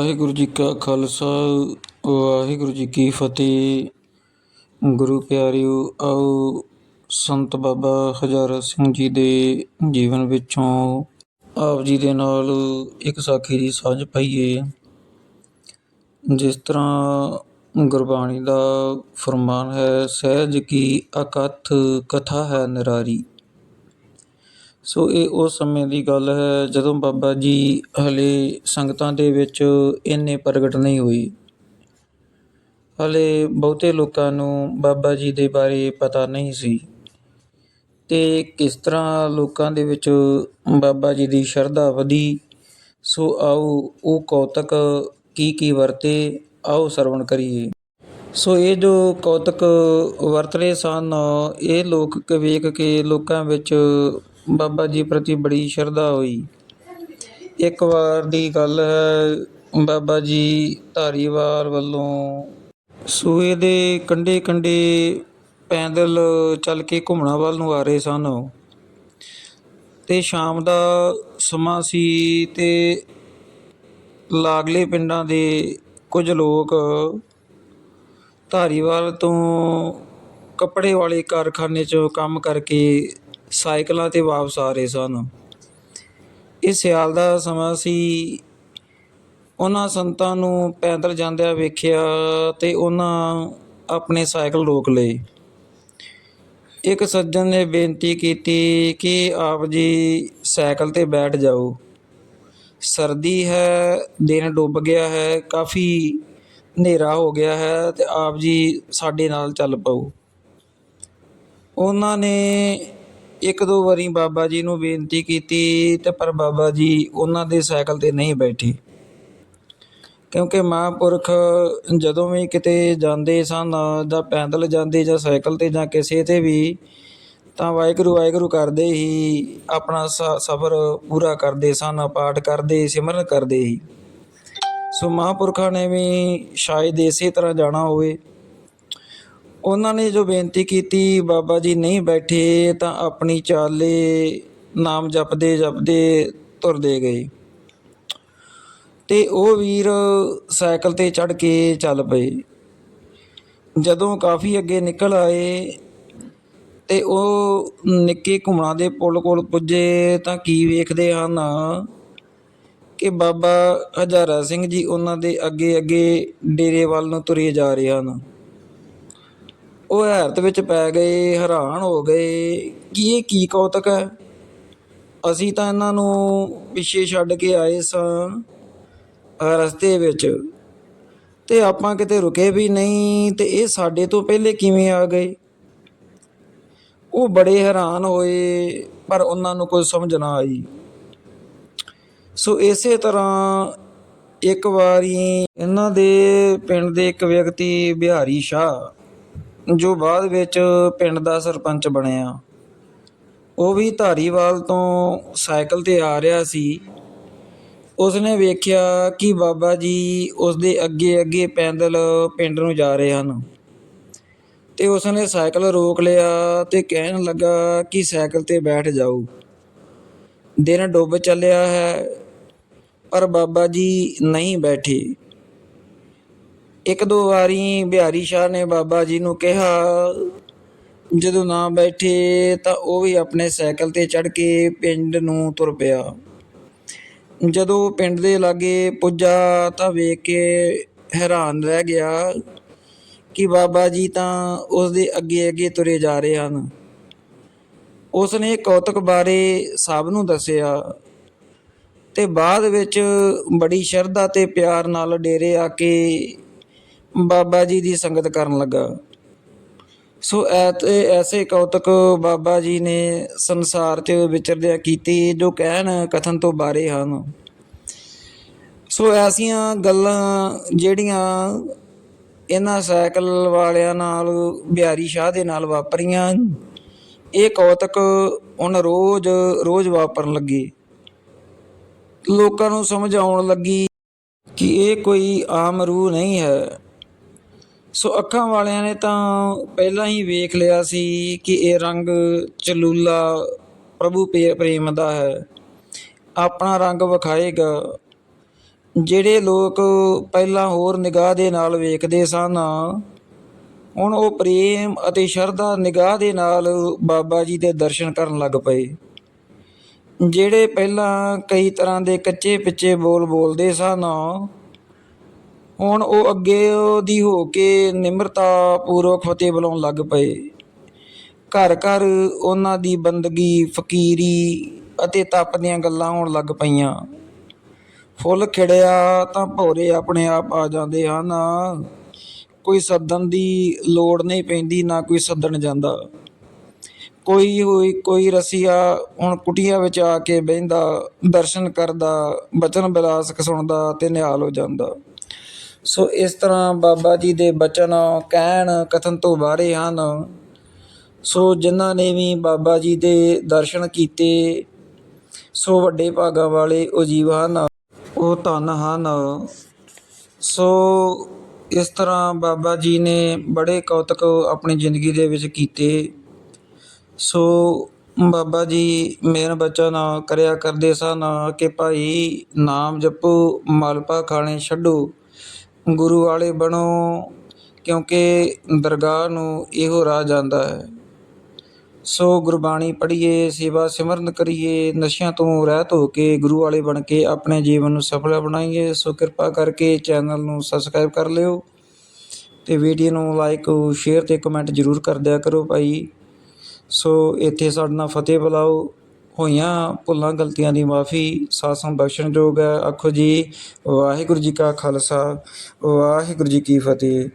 ਵਾਹਿਗੁਰੂ ਜੀ ਕਾ ਖਾਲਸਾ, ਵਾਹਿਗੁਰੂ ਜੀ ਕੀ ਫਤਿਹ। ਗੁਰੂ ਪਿਆਰਿਓ, ਆਓ ਸੰਤ ਬਾਬਾ ਹਜ਼ਾਰਾ ਸਿੰਘ ਜੀ ਦੇ ਜੀਵਨ ਵਿੱਚੋਂ ਆਪ ਜੀ ਦੇ ਨਾਲ ਇੱਕ ਸਾਖੀ ਦੀ ਸਾਂਝ ਪਾਈਏ। ਜਿਸ ਤਰ੍ਹਾਂ ਗੁਰਬਾਣੀ ਦਾ ਫਰਮਾਨ ਹੈ, ਸਹਿਜ ਕੀ ਅਕਥ ਕਥਾ ਹੈ ਨਿਰਾਰੀ। ਸੋ ਇਹ ਉਸ ਸਮੇਂ ਦੀ ਗੱਲ ਹੈ ਜਦੋਂ ਬਾਬਾ ਜੀ ਹਲੇ ਸੰਗਤਾਂ ਦੇ ਵਿੱਚ ਇੰਨੇ ਪ੍ਰਗਟ ਨਹੀਂ ਹੋਈ ਹਲੇ ਬਹੁਤੇ ਲੋਕਾਂ ਨੂੰ ਬਾਬਾ ਜੀ ਦੇ ਬਾਰੇ ਪਤਾ ਨਹੀਂ ਸੀ। ਤੇ ਕਿਸ ਤਰ੍ਹਾਂ ਲੋਕਾਂ ਦੇ ਵਿੱਚ ਬਾਬਾ ਜੀ ਦੀ ਸ਼ਰਧਾ ਵਧੀ, ਸੋ ਆਓ ਉਹ ਕੌਤਕ ਕੀ ਕੀ ਵਰਤੇ, ਆਓ ਸਰਵਣ ਕਰੀਏ। ਸੋ ਇਹ ਜੋ ਕੌਤਕ ਵਰਤ ਰਹੇ ਸਨ, ਇਹ ਲੋਕ ਵੇਖ ਕੇ ਲੋਕਾਂ ਵਿੱਚ ਬਾਬਾ ਜੀ ਪ੍ਰਤੀ ਬੜੀ ਸ਼ਰਧਾ ਹੋਈ। ਇੱਕ ਵਾਰ ਦੀ ਗੱਲ ਹੈ, ਬਾਬਾ ਜੀ ਧਾਰੀਵਾਲ ਵੱਲੋਂ ਸੂਏ ਦੇ ਕੰਢੇ ਕੰਢੇ ਪੈਦਲ ਚੱਲ ਕੇ ਘੁੰਮਣਾ ਵੱਲ ਨੂੰ ਆ ਰਹੇ ਸਨ। ਤੇ ਸ਼ਾਮ ਦਾ ਸਮਾਂ ਸੀ ਤੇ ਲਾਗਲੇ ਪਿੰਡਾਂ ਦੇ ਕੁਝ ਲੋਕ ਧਾਰੀਵਾਲ ਤੋਂ ਕੱਪੜੇ ਵਾਲੇ ਕਾਰਖਾਨੇ 'ਚ ਕੰਮ ਕਰਕੇ ਸਾਈਕਲਾਂ ਤੇ ਵਾਪਸ ਆ ਰਹੇ ਸਨ। ਇਹ ਸਿਆਲ ਦਾ ਸਮਾਂ ਸੀ। ਉਹਨਾਂ ਸੰਤਾਂ ਨੂੰ ਪੈਦਲ ਜਾਂਦਿਆਂ ਵੇਖਿਆ ਤੇ ਉਹਨਾਂ ਆਪਣੇ ਸਾਈਕਲ ਰੋਕ ਲਏ। ਇੱਕ ਸੱਜਣ ਨੇ ਬੇਨਤੀ ਕੀਤੀ ਕਿ ਆਪ ਜੀ ਸਾਈਕਲ ਤੇ ਬੈਠ ਜਾਓ। ਸਰਦੀ ਹੈ, ਦਿਨ ਡੁੱਬ ਗਿਆ ਹੈ, ਕਾਫੀ ਹਨੇਰਾ ਹੋ ਗਿਆ ਹੈ ਤੇ ਆਪ ਜੀ ਸਾਡੇ ਨਾਲ ਚੱਲ ਪਓ। ਉਹਨਾਂ ਨੇ ਇੱਕ ਦੋ ਵਾਰੀ ਬਾਬਾ ਜੀ ਨੂੰ ਬੇਨਤੀ ਕੀਤੀ ਤੇ ਪਰ ਬਾਬਾ ਜੀ ਉਹਨਾਂ ਦੇ ਸਾਈਕਲ ਤੇ ਨਹੀਂ ਬੈਠੇ। ਕਿਉਂਕਿ ਮਹਾਂਪੁਰਖ ਜਦੋਂ ਵੀ ਕਿਤੇ ਜਾਂਦੇ ਸਨ ਜਾਂ ਪੈਦਲ ਜਾਂਦੇ ਜਾਂ ਸਾਈਕਲ ਤੇ ਜਾਂ ਕਿਸੇ ਤੇ ਵੀ, ਤਾਂ ਵਾਹਿਗੁਰੂ ਵਾਹਿਗੁਰੂ ਕਰਦੇ ਹੀ ਆਪਣਾ ਸਫ਼ਰ ਪੂਰਾ ਕਰਦੇ ਸਨ, ਪਾਠ ਕਰਦੇ, ਸਿਮਰਨ ਕਰਦੇ ਹੀ। ਸੋ ਮਹਾਂਪੁਰਖਾਂ ਨੇ ਵੀ ਸ਼ਾਇਦ ਇਸੇ ਤਰ੍ਹਾਂ ਜਾਣਾ ਹੋਵੇ। ਉਹਨਾਂ ਨੇ ਜੋ ਬੇਨਤੀ ਕੀਤੀ, ਬਾਬਾ ਜੀ ਨਹੀਂ ਬੈਠੇ, ਤਾਂ ਆਪਣੀ ਚਾਲੇ ਨਾਮ ਜਪਦੇ ਜਪਦੇ ਤੁਰਦੇ ਗਏ। ਤੇ ਉਹ ਵੀਰ ਸਾਈਕਲ ਤੇ ਚੜ ਕੇ ਚੱਲ ਪਏ। ਜਦੋਂ ਕਾਫੀ ਅੱਗੇ ਨਿਕਲ ਆਏ ਤੇ ਉਹ ਨਿੱਕੇ ਘੁੰਮਣਾ ਦੇ ਪੁਲ ਕੋਲ ਪੁੱਜੇ, ਤਾਂ ਕੀ ਵੇਖਦੇ ਹਨ ਕਿ ਬਾਬਾ ਹਜ਼ਾਰਾ ਸਿੰਘ ਜੀ ਉਹਨਾਂ ਦੇ ਅੱਗੇ ਅੱਗੇ ਡੇਰੇ ਵੱਲ ਨੂੰ ਤੁਰੇ ਜਾ ਰਹੇ ਹਨ। ਉਹ ਹੈਰਤ ਵਿੱਚ ਪੈ ਗਏ, ਹੈਰਾਨ ਹੋ ਗਏ। ਕਿ ਇਹ ਕੀ ਕੌਤਕ ਹੈ? ਅਸੀਂ ਤਾਂ ਇਹਨਾਂ ਨੂੰ ਪਿੱਛੇ ਛੱਡ ਕੇ ਆਏ ਸਾਂ ਰਸਤੇ ਵਿੱਚ। ਤੇ ਆਪਾਂ ਕਿਤੇ ਰੁਕੇ ਵੀ ਨਹੀਂ ਤੇ ਇਹ ਸਾਡੇ ਤੋਂ ਪਹਿਲੇ ਕਿਵੇਂ ਆ ਗਏ? ਉਹ ਬੜੇ ਹੈਰਾਨ ਹੋਏ, ਪਰ ਉਹਨਾਂ ਨੂੰ ਕੋਈ ਸਮਝ ਨਾ ਆਈ। ਸੋ ਇਸੇ ਤਰ੍ਹਾਂ ਇੱਕ ਵਾਰੀ ਇਹਨਾਂ ਦੇ ਪਿੰਡ ਦੇ ਇੱਕ ਵਿਅਕਤੀ, ਬਿਹਾਰੀ ਸ਼ਾਹ ਜੋ ਬਾਅਦ ਵਿੱਚ ਪਿੰਡ ਦਾ ਸਰਪੰਚ ਬਣਿਆ। ਉਹ ਵੀ ਧਾਰੀਵਾਲ ਤੋਂ ਸਾਈਕਲ ਤੇ ਆ ਰਿਹਾ ਸੀ। ਉਸਨੇ ਵੇਖਿਆ ਕਿ ਬਾਬਾ ਜੀ ਉਸਦੇ ਅੱਗੇ ਅੱਗੇ ਪੈਦਲ ਪਿੰਡ ਨੂੰ ਜਾ ਰਹੇ ਹਨ। ਤੇ ਉਸਨੇ ਸਾਈਕਲ ਰੋਕ ਲਿਆ ਤੇ ਕਹਿਣ ਲੱਗਾ ਕਿ ਸਾਈਕਲ ਤੇ ਬੈਠ ਜਾਓ। ਦਿਨ ਡੁੱਬ ਚੱਲਿਆ ਹੈ, ਪਰ ਬਾਬਾ ਜੀ ਨਹੀਂ ਬੈਠੇ। ਇੱਕ ਦੋ ਵਾਰੀ ਬਿਹਾਰੀ ਸ਼ਾਹ ਨੇ ਬਾਬਾ ਜੀ ਨੂੰ ਕਿਹਾ, ਜਦੋਂ ਨਾ ਬੈਠੇ ਤਾਂ ਉਹ ਵੀ ਆਪਣੇ ਸਾਈਕਲ ਤੇ ਚੜ ਕੇ ਪਿੰਡ ਨੂੰ ਤੁਰ ਪਿਆ। ਜਦੋਂ ਪਿੰਡ ਦੇ ਲਾਗੇ ਪੁੱਜਾ ਤਾਂ ਵੇਖ ਕੇ ਹੈਰਾਨ ਰਹਿ ਗਿਆ ਕਿ ਬਾਬਾ ਜੀ ਤਾਂ ਉਸ ਦੇ ਅੱਗੇ ਅੱਗੇ ਤੁਰੇ ਜਾ ਰਹੇ ਹਨ। ਉਸ ਨੇ ਕੌਤਕ ਬਾਰੇ ਸਭ ਨੂੰ ਦੱਸਿਆ ਤੇ ਬਾਅਦ ਵਿੱਚ ਬੜੀ ਸ਼ਰਧਾ ਤੇ ਪਿਆਰ ਨਾਲ ਡੇਰੇ ਆ ਕੇ ਬਾਬਾ ਜੀ ਦੀ ਸੰਗਤ ਕਰਨ ਲੱਗਾ। ਸੋ ਐਤੇ ਐਸੇ ਕੌਤਕ ਬਾਬਾ ਜੀ ਨੇ ਸੰਸਾਰ 'ਚ ਵਿਚਰਦਿਆਂ ਕੀਤੀ ਜੋ ਕਹਿਣ, ਕਥਨ ਤੋਂ ਬਾਰੇ ਹਨ। ਸੋ ਐਸੀਆਂ ਗੱਲਾਂ ਜਿਹੜੀਆਂ ਇਹਨਾਂ ਸਾਈਕਲ ਵਾਲਿਆਂ ਨਾਲ, ਬਿਹਾਰੀ ਸ਼ਾਹ ਦੇ ਨਾਲ ਵਾਪਰੀਆਂ, ਇਹ ਕੌਤਕ ਹੁਣ ਰੋਜ਼ ਰੋਜ਼ ਵਾਪਰਨ ਲੱਗੇ। ਲੋਕਾਂ ਨੂੰ ਸਮਝ ਆਉਣ ਲੱਗੀ ਕਿ ਇਹ ਕੋਈ ਆਮ ਰੂਹ ਨਹੀਂ ਹੈ। ਸੋ ਅੱਖਾਂ ਵਾਲਿਆਂ ਨੇ ਤਾਂ ਪਹਿਲਾਂ ਹੀ ਵੇਖ ਲਿਆ ਸੀ ਕਿ ਇਹ ਰੰਗ ਚਲੂਲਾ ਪ੍ਰਭੂ ਪ੍ਰੇਮ ਦਾ ਹੈ। ਆਪਣਾ ਰੰਗ ਵਿਖਾਏਗਾ। ਜਿਹੜੇ ਲੋਕ ਪਹਿਲਾਂ ਹੋਰ ਨਿਗਾਹ ਦੇ ਨਾਲ ਵੇਖਦੇ ਸਨ, ਹੁਣ ਉਹ ਪ੍ਰੇਮ ਅਤੇ ਸ਼ਰਧਾ ਨਿਗਾਹ ਦੇ ਨਾਲ ਬਾਬਾ ਜੀ ਦੇ ਦਰਸ਼ਨ ਕਰਨ ਲੱਗ ਪਏ। ਜਿਹੜੇ ਪਹਿਲਾਂ ਕਈ ਤਰ੍ਹਾਂ ਦੇ ਕੱਚੇ ਪਿੱਚੇ ਬੋਲ ਬੋਲਦੇ ਸਨ ਹੁਣ ਉਹ ਅੱਗੇ ਦੀ ਹੋ ਕੇ ਨਿਮਰਤਾ ਪੂਰਵਕ ਫਤਿਹ ਬੁਲਾਉਣ ਲੱਗ ਪਏ। ਘਰ ਘਰ ਉਹਨਾਂ ਦੀ ਬੰਦਗੀ, ਫਕੀਰੀ ਅਤੇ ਤਪ ਦੀਆਂ ਗੱਲਾਂ ਹੋਣ ਲੱਗ ਪਈਆਂ। ਫੁੱਲ ਖਿੜਿਆ ਤਾਂ ਭੌਰੇ ਆਪਣੇ ਆਪ ਆ ਜਾਂਦੇ ਹਨ। ਕੋਈ ਸੱਦਣ ਦੀ ਲੋੜ ਨਹੀਂ ਪੈਂਦੀ, ਨਾ ਕੋਈ ਸੱਦਣ ਜਾਂਦਾ। ਕੋਈ ਹੋਈ, ਕੋਈ ਰਸੀਆ ਹੁਣ ਕੁਟੀਆਂ ਵਿੱਚ ਆ ਕੇ ਬਹਿੰਦਾ, ਦਰਸ਼ਨ ਕਰਦਾ, ਬਚਨ ਬਿਲਾਸ ਸੁਣਦਾ ਤੇ ਨਿਹਾਲ ਹੋ ਜਾਂਦਾ। ਸੋ ਇਸ ਤਰ੍ਹਾਂ ਬਾਬਾ ਜੀ ਦੇ ਬਚਨ, ਕਹਿਣ, ਕਥਨ ਤੋਂ ਬਾਹਰੇ ਹਨ। ਸੋ ਜਿਨ੍ਹਾਂ ਨੇ ਵੀ ਬਾਬਾ ਜੀ ਦੇ ਦਰਸ਼ਨ ਕੀਤੇ, ਸੋ ਵੱਡੇ ਭਾਗਾਂ ਵਾਲੇ ਉਹ ਜੀਵ ਹਨ, ਉਹ ਧਨ ਹਨ। ਸੋ ਇਸ ਤਰ੍ਹਾਂ ਬਾਬਾ ਜੀ ਨੇ ਬੜੇ ਕੌਤਕ ਆਪਣੀ ਜ਼ਿੰਦਗੀ ਦੇ ਵਿੱਚ ਕੀਤੇ। ਸੋ ਬਾਬਾ ਜੀ ਮੇਨ ਬਚਨ ਕਰਿਆ ਕਰਦੇ ਸਨ ਕਿ ਭਾਈ ਨਾਮ ਜਪੋ ਮਲਪਾ ਖਾਣੇ ਛੱਡੋ। ਗੁਰੂ ਵਾਲੇ ਬਣੋ, ਕਿਉਂਕਿ ਦਰਗਾਹ ਨੂੰ ਇਹੋ ਰਾਹ ਜਾਂਦਾ ਹੈ। ਸੋ ਗੁਰਬਾਣੀ ਪੜ੍ਹੀਏ, ਸੇਵਾ ਸਿਮਰਨ ਕਰੀਏ, ਨਸ਼ਿਆਂ ਤੋਂ ਰਹਿਤ ਹੋ ਕੇ ਗੁਰੂ ਵਾਲੇ ਬਣ ਕੇ ਆਪਣੇ ਜੀਵਨ ਨੂੰ ਸਫਲ ਬਣਾਈਏ, ਸੋ ਕਿਰਪਾ ਕਰਕੇ ਚੈਨਲ ਨੂੰ ਸਬਸਕ੍ਰਾਈਬ ਕਰ ਲਿਓ ਤੇ ਵੀਡੀਓ ਨੂੰ ਲਾਈਕ, ਸ਼ੇਅਰ ਤੇ ਕਮੈਂਟ ਜ਼ਰੂਰ ਕਰ ਦਿਆ ਕਰੋ ਭਾਈ। ਸੋ ਇੱਥੇ ਸਾਡੇ ਨਾਲ ਫਤਿਹ ਬੁਲਾਓ। ਹੋਈਆਂ ਭੁੱਲਾਂ, ਗਲਤੀਆਂ ਦੀ ਮਾਫੀ, ਸਾਸਾਂ ਬਖਸ਼ਣਯੋਗ ਹੈ। ਆਖੋ ਜੀ, ਵਾਹਿਗੁਰੂ ਜੀ ਕਾ ਖਾਲਸਾ, ਵਾਹਿਗੁਰੂ ਜੀ ਕੀ ਫਤਿਹ।